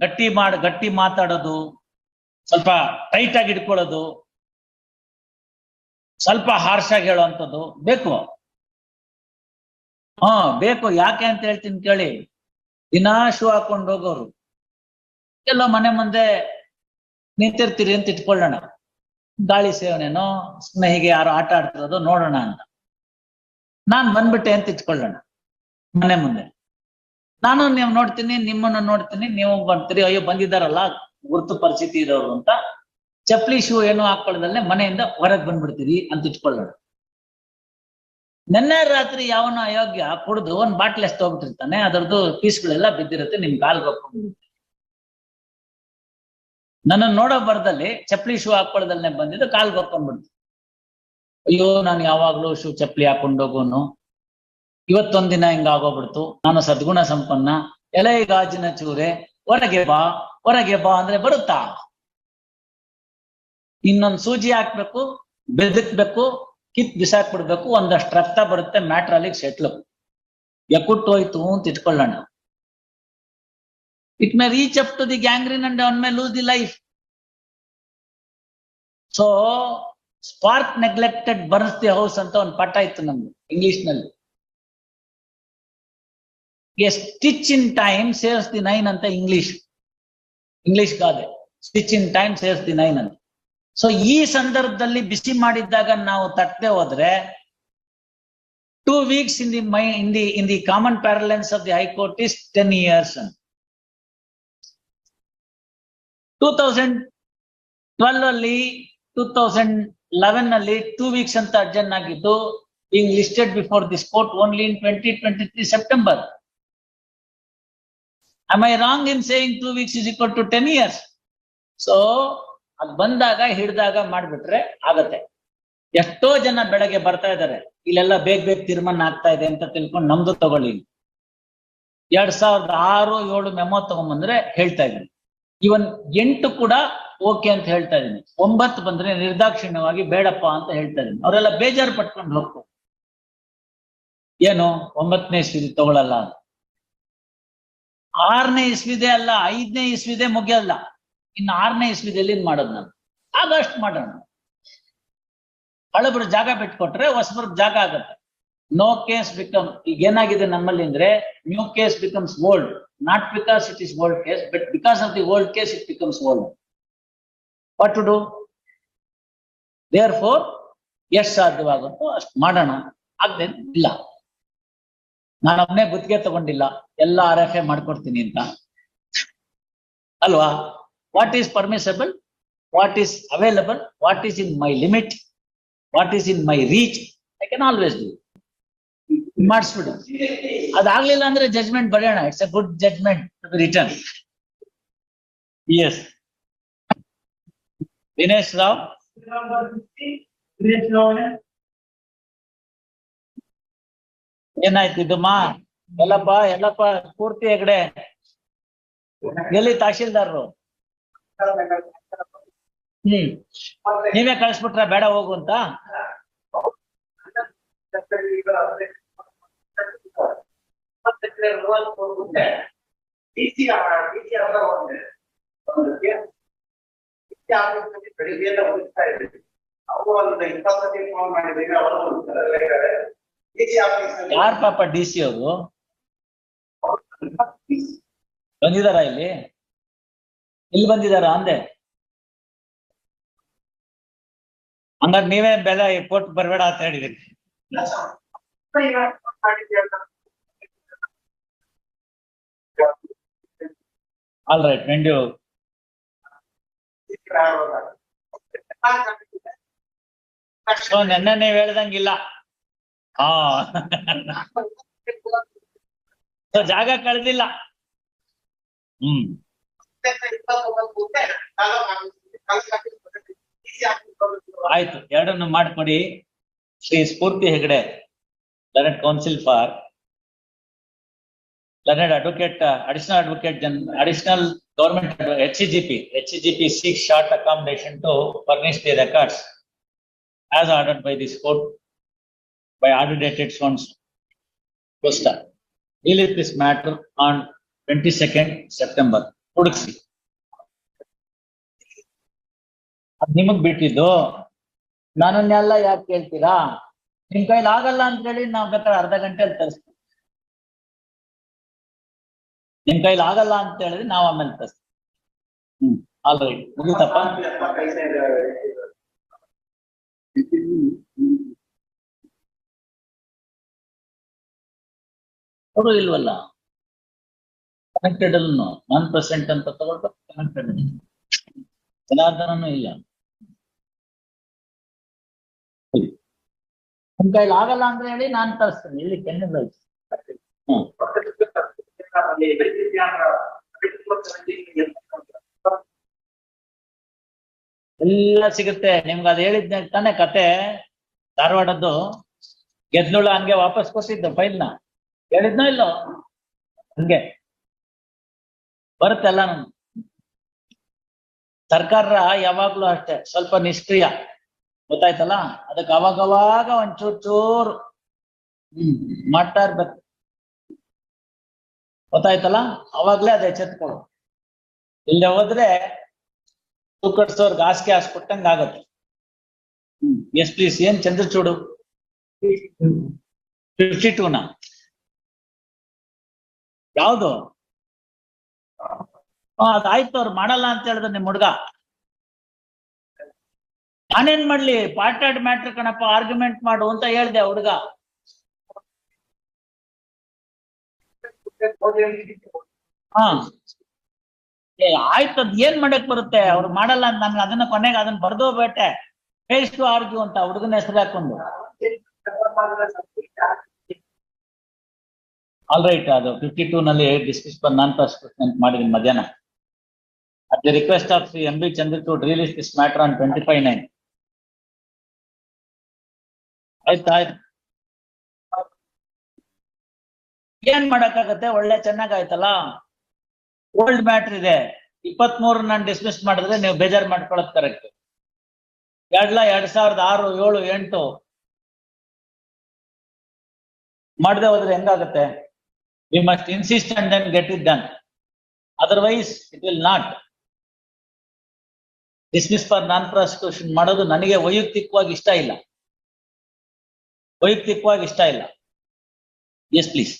ಗಟ್ಟಿ ಮಾಡಿ, ಗಟ್ಟಿ ಮಾತಾಡೋದು, ಸ್ವಲ್ಪ ಟೈಟ್ ಆಗಿ ಇಟ್ಕೊಳ್ಳೋದು, ಸ್ವಲ್ಪ ಹಾರ್ಶ್ ಆಗಿ ಹೇಳುವಂಥದ್ದು ಬೇಕು. ಹಾ, ಬೇಕು. ಯಾಕೆ ಅಂತ ಹೇಳ್ತೀನಿ ಕೇಳಿ. ದಿನಾ ಶೂ ಹಾಕೊಂಡು ಹೋಗೋರು. ಎಲ್ಲ ಮನೆ ಮುಂದೆ ನಿಂತಿರ್ತೀರಿ ಅಂತ ಇಟ್ಕೊಳ್ಳೋಣ. ಗಾಳಿ ಸೇವನೆನೋ, ಸ್ನೇಹಿಗೆ ಹೀಗೆ ಯಾರು ಆಟ ಆಡ್ತಿರೋದು ನೋಡೋಣ ಅಂತ. ನಾನ್ ಬಂದ್ಬಿಟ್ಟೆ ಅಂತ ಇಟ್ಕೊಳ್ಳೋಣ. ಮನೆ ಮುಂದೆ. ನಾನು ನೀವು ನೋಡ್ತೀನಿ, ನಿಮ್ಮನ್ನು ನೋಡ್ತೀನಿ, ನೀವು ಬರ್ತೀರಿ. ಅಯ್ಯೋ, ಬಂದಿದ್ದಾರಲ್ಲ, ಗುರುತು ಪರಿಸ್ಥಿತಿ ಇರೋರು ಅಂತ. ಚಪ್ಪಲಿ ಶೂ ಏನು ಹಾಕೊಳ್ಳದಲ್ಲೇ ಮನೆಯಿಂದ ಹೊರಗೆ ಬಂದ್ಬಿಡ್ತೀರಿ ಅಂತ ಇಟ್ಕೊಳ್ಳೋಣ ನಿನ್ನೆ ರಾತ್ರಿ ಯಾವನ ಅಯೋಗ್ಯ ಕುಡಿದು ಒಂದ್ ಬಾಟ್ಲ್ ಎಷ್ಟು ಹೋಗ್ಬಿಟ್ಟಿರ್ತಾನೆ, ಅದರದ್ದು ಪೀಸ್ಗಳೆಲ್ಲ ಬಿದ್ದಿರುತ್ತೆ, ನಿಮ್ ಕಾಲ್ಗೆ ಹೋಗ್ಬಿಡುತ್ತೆ. ನನ್ನ ನೋಡೋ ಬರ್ದಲ್ಲಿ ಚಪ್ಪಲಿ ಶೂ ಹಾಕೊಳ್ಳದಲ್ಲೇ ಬಂದಿದ್ದು ಕಾಲ್ಗೆ ಹೋಗ್ಕೊಂಡ್ಬಿಡ್ತು ಅಯ್ಯೋ, ನಾನು ಯಾವಾಗ್ಲೂ ಶೂ ಚಪ್ಪಲಿ ಹಾಕೊಂಡು ಹೋಗೋನು. ಇವತ್ತೊಂದಿನ ಹಿಂಗ ಆಗೋಗ್ಬಿಡ್ತು. ನಾನು ಸದ್ಗುಣ ಸಂಪನ್ನ ಎಲೆ ಗಾಜಿನ ಚೂರೆ, ಹೊರಗೆ ಬಾ ಹೊರಗೆ ಬಾ ಅಂದ್ರೆ ಬರುತ್ತಾ? ಇನ್ನೊಂದು ಸೂಜಿ ಹಾಕ್ಬೇಕು, ಬೆದಕ್ಬೇಕು, ಕಿತ್ ಬಿಸಾಕ್ಬಿಡ್ಬೇಕು, ಒಂದಷ್ಟು ರಕ್ತ ಬರುತ್ತೆ ಮ್ಯಾಟ್ರಲ್ಲಿ ಸೆಟ್ಲು. ಎಕ್ಕುಟ್ಟು ಹೋಯ್ತು ಅಂತ ಇಟ್ಕೊಳ್ಳೋಣ. It may reach up to the gangrene and ಅವನ್ may lose the life. So spark neglected burns the house ಅಂತ ಒಂದು ಪಟ್ಟ ಇತ್ತು ನಮ್ಗೆ ಇಂಗ್ಲಿಷ್ನಲ್ಲಿ a stitch in time saves the nine ಅಂತ ಇಂಗ್ಲಿಷ್. ಇಂಗ್ಲಿಷ್ ಗಾದೆ. Stitch in time saves the nine ಅಂತ. ಸೊ ಈ ಸಂದರ್ಭದಲ್ಲಿ ಬಿಸಿ ಮಾಡಿದ್ದಾಗ ನಾವು ತಟ್ಟದೆ ಹೋದ್ರೆ two weeks in the my in the in the common parlance of the high court is ten years two thousand twelve ಅಲ್ಲಿ ಟೂ ತೌಸಂಡ್ ಲೆವೆನ್ ಅಲ್ಲಿ ಟೂ ವೀಕ್ಸ್ ಅಂತ ಅರ್ಜೆಂಟ್ ಆಗಿದ್ದು being listed before this court only in 2023 September. Am I wrong in saying two weeks is equal to 10 years? So, ಅದ್ ಬಂದಾಗ ಹಿಡಿದಾಗ ಮಾಡ್ಬಿಟ್ರೆ ಆಗತ್ತೆ. ಎಷ್ಟೋ ಜನ ಬೆಳಗ್ಗೆ ಬರ್ತಾ ಇದಾರೆ. ಇಲ್ಲೆಲ್ಲ ಬೇಗ ಬೇಗ ತೀರ್ಮಾನ ಆಗ್ತಾ ಇದೆ ಅಂತ ತಿಳ್ಕೊಂಡು ನಮ್ದು ತಗೊಳ್ಳಿ ಎರಡ್ ಸಾವಿರದ ಆರು ಏಳು ಮೆಮೊ ತಗೊಂಬಂದ್ರೆ ಹೇಳ್ತಾ ಇದ್ದೀನಿ. ಇವನ್ ಎಂಟು ಕೂಡ ಓಕೆ ಅಂತ ಹೇಳ್ತಾ ಇದ್ದೀನಿ. ಒಂಬತ್ತು ಬಂದ್ರೆ ನಿರ್ದಾಕ್ಷಿಣ್ಯವಾಗಿ ಬೇಡಪ್ಪ ಅಂತ ಹೇಳ್ತಾ ಇದ್ದೀನಿ. ಅವರೆಲ್ಲ ಬೇಜಾರು ಪಟ್ಕೊಂಡು ಹೋಗ್ತಾರೆ. ಏನು? ಒಂಬತ್ತನೇ ಸ್ಥಿತಿ ತಗೊಳಲ್ಲ ಅಂತ. ಆರನೇ ಇಸ್ವಿದೆ ಅಲ್ಲ, ಐದನೇ ಇಸ್ವಿದೆ ಮುಗಿಯಲ್ಲ. ಇನ್ನು ಆರನೇ ಇಸ್ವಿದಲ್ಲಿ ಏನ್ ಮಾಡೋದು ನಾನು? ಆಗಸ್ಟ್ ಮಾಡೋಣ. ಹಳಬ್ರು ಜಾಗ ಬಿಟ್ಕೊಟ್ರೆ ಹೊಸಬ್ರಿಗೆ ಜಾಗ ಆಗತ್ತೆ. ನೋ ಕೇಸ್ ಬಿಕಮ್ ಈಗ ಏನಾಗಿದೆ ನಮ್ಮಲ್ಲಿ ಅಂದ್ರೆ new case becomes old not because it is old case but because of the old case it becomes old what to do therefore ಎಷ್ಟು ಸಾಧ್ಯವಾಗುತ್ತೋ ಅಷ್ಟು ಮಾಡೋಣ. ಆಗದೆ ಇಲ್ಲ. ನಾನೊಬ್ನೇ ಗುತ್ತಿಗೆ ತಗೊಂಡಿಲ್ಲ, ಎಲ್ಲ ಆರ್ ಎಫ್ ಎ ಮಾಡ್ಕೊಡ್ತೀನಿ ಅಂತ. ಅಲ್ವಾ? What is permissible what is available what is in my limit what is in my reach I can always do ಮಾಡಿಸ್ಬಿಡು. ಅದಾಗ್ಲಿಲ್ಲ ಅಂದ್ರೆ ಜಜ್ಮೆಂಟ್ ಬರೆಯೋಣ. It's a good judgment return S Dinesh Rao ಏನಾಯ್ತು ಇದಮ್ಮ ಎಲ್ಲಪ್ಪ ಎಲ್ಲಪ್ಪ, ಪೂರ್ತಿ ಹೆಗಡೆ. ಎಲ್ಲಿ ತಹಶೀಲ್ದಾರರು? ಹ್ಮ್. ನೀವೇ ಕಳಿಸ್ಬಿಟ್ರ ಬೇಡ ಹೋಗು ಅಂತ? ಬೆಳಿಗ್ಗೆ ಅವರು ಒಂದು ಇಪ್ಪತ್ತನೇ ಫೋನ್ ಮಾಡಿದ್ದೀವಿ ಅವರು ಯಾರ್ ಪಾಪ ಡಿ ಸಿ ಅವರು? ಬಂದಿದಾರ ಇಲ್ಲಿ? ಇಲ್ಲಿ ಬಂದಿದಾರ ಅಂದೆ. ಹಂಗಾರೆ ನೀವೇ ಬೆಲೆ ಕೊಟ್ಟು ಬರ್ಬೇಡ ಅಂತ ಹೇಳಿದಿರಿ. All right went you so ನೆನ್ನೆ ನೀವ್ ಹೇಳ್ದಂಗಿಲ್ಲ. ಹಾ. ಜಾಗ ಕಳೆದಿಲ್ಲ. ಹ್ಮ್. ಆಯ್ತು, ಎರಡನ್ನು ಮಾಡ್ಕೊಡಿ. Shri Spoorthi Hegde learned counsel for learned advocate additional advocate general additional government H G P H G P seek short accommodation to furnish the records as ordered by this court. By and so. Costa. Deal with this matter on twenty-second September. ಹುಡುಕ್ಸಿ. ಅದ್ ನಿಮಗ್ ಬಿಟ್ಟಿದ್ದು? ನನ್ನನ್ನೆಲ್ಲ ಯಾಕೆ ಕೇಳ್ತೀರಾ? ನಿಮ್ ಕೈಲಿ ಆಗಲ್ಲ ಅಂತ ಹೇಳಿ ನಾವ್ ಬೇಕಾದ್ರೆ ಅರ್ಧ ಗಂಟೆಯಲ್ಲಿ ತರಿಸ್ತೀವಿ. ನಿಮ್ ಕೈಲಿ ಆಗಲ್ಲ ಅಂತ ಹೇಳಿದ್ರೆ ನಾವ್ ಆಮೇಲೆ ತರಿಸ್ತೀವಿ. ಹ್ಮ್. ಆಲ್ರೈಟ್ ಮುಗಿತಪ್ಪ? ಅವರು ಇಲ್ವಲ್ಲ? ಕನೆಕ್ಟೆಡ್ ಅನ್ನು ಒನ್ ಪರ್ಸೆಂಟ್ ಅಂತ ತಗೊಳ್ಬೇಕು ಕನೆಕ್ಟೆಡ್ ಜನಾರ್ದನೂ ಇಲ್ಲ. ನಿಮ್ ಕೈಲಿ ಆಗಲ್ಲ ಅಂದ್ರೆ ಹೇಳಿ ನಾನು ತರಿಸ್ತೇನೆ. ಇಲ್ಲಿ ಕೆನ್ನೆ ಅಲ್ಲಿ ಎಲ್ಲ ಸಿಗುತ್ತೆ. ನಿಮ್ಗೆ ಅದು ಹೇಳಿದ್ನ ತಾನೇ ಕತೆ. ಧಾರವಾಡದ್ದು ಗೆದ್ಲುಳ ಹಂಗೆ ವಾಪಸ್ ಕೊಟ್ಟಿದ್ದು ಫೈಲ್ನ. ಹೇಳಿದ್ನೋ ಇಲ್ಲೋ? ಹಂಗೆ. ಬರುತ್ತೆಲ್ಲ ನಮ್ ಸರ್ಕಾರ ಯಾವಾಗ್ಲೂ ಅಷ್ಟೇ ಸ್ವಲ್ಪ ನಿಷ್ಕ್ರಿಯ. ಗೊತ್ತಾಯ್ತಲ್ಲ? ಅದಕ್ಕೆ ಅವಾಗವಾಗ ಒಂಚೂರ್ ಚೂರು ಹ್ಮ್ ಮಾಡ್ತಾ ಇರ್ಬೇಕು. ಗೊತ್ತಾಯ್ತಲ್ಲ? ಅವಾಗ್ಲೇ ಅದೇ ಎಚ್ಚೆತ್ಕೊಳ್ಳು ಇಲ್ಲೇ ಹೋದ್ರೆ ತೂಕಡ್ಸೋರ್ಗೆ ಹಾಸಿಗೆ ಹಾಸ್ಕೊಟ್ಟಂಗ ಆಗತ್ತೆ. ಹ್ಮ್ ಎಸ್ ಪ್ಲೀಸ್ ಏನ್ ಚಂದ್ರಚೂಡು. ಫಿಫ್ಟಿ ಟೂನ ಯಾವ್ದು? ಅದಾಯ್ತು ಅವ್ರು ಮಾಡಲ್ಲ ಅಂತ ಹೇಳಿದ್ರೆ ನಿಮ್ ಹುಡ್ಗ. ನಾನೇನ್ ಮಾಡ್ಲಿ? ಪಾರ್ಟೆಡ್ ಮ್ಯಾಟ್ರ್ ಕಣಪ್ಪ ಆರ್ಗ್ಯುಮೆಂಟ್ ಮಾಡು ಅಂತ ಹೇಳ್ದೆ ಹುಡ್ಗ. ಹಾ. ಆಯ್ತು, ಅದ್ ಏನ್ ಮಾಡಕ್ ಬರುತ್ತೆ? ಅವ್ರು ಮಾಡಲ್ಲ ಅಂತ ನನ್ಗೆ ಅದನ್ನ ಕೊನೆಗೆ ಅದನ್ನ ಬರ್ದೋ ಬೇಟೆ. ಫೇಸ್ ಟು ಆರ್ಗ್ಯೂ ಅಂತ ಹುಡುಗನ ಹೆಸರು ಹಾಕೊಂಡು. ಆಲ್ ರೈಟ್ ಅದು ಫಿಫ್ಟಿ ಟೂ ನಲ್ಲಿ ಡಿಸ್ಕಸ್ ಪರ್ ನಾನ್ ಪರ್ಸ್ಪೆಕ್ಟ್ ಮಾಡಿದ್ದೀನಿ ಮಧ್ಯಾಹ್ನ. At the request of Shri M B Chandrachud release this matter on twenty five nine ಆಯ್ತು. ಏನ್ ಮಾಡಕ್ಕಾಗತ್ತೆ? ಒಳ್ಳೆ ಚೆನ್ನಾಗಾಯ್ತಲ್ಲ? ಓಲ್ಡ್ ಮ್ಯಾಟರ್ ಇದೆ. ಇಪ್ಪತ್ತ್ ಮೂರು ನಾನು ಡಿಸ್ಮಿಸ್ ಮಾಡಿದ್ರೆ ನೀವು ಬೇಜಾರು ಮಾಡ್ಕೊಳ್ಳೋದು ಕರೆಕ್ಟ್ ಎರಡ್ಲ ಎರಡ್ ಸಾವಿರದ ಆರು, ಏಳು, ಎಂಟು. ಮಾಡದೆ ಹೋದ್ರೆ ಹೆಂಗಾಗತ್ತೆ? We must insist and then get it done otherwise it will not dismiss for non prosecution ಮಾಡೋದು ನನಗೆ ವೈಯಕ್ತಿಕವಾಗಿ ಇಷ್ಟ ಇಲ್ಲ. ವೈಯಕ್ತಿಕವಾಗಿ ಇಷ್ಟ ಇಲ್ಲ. Yes please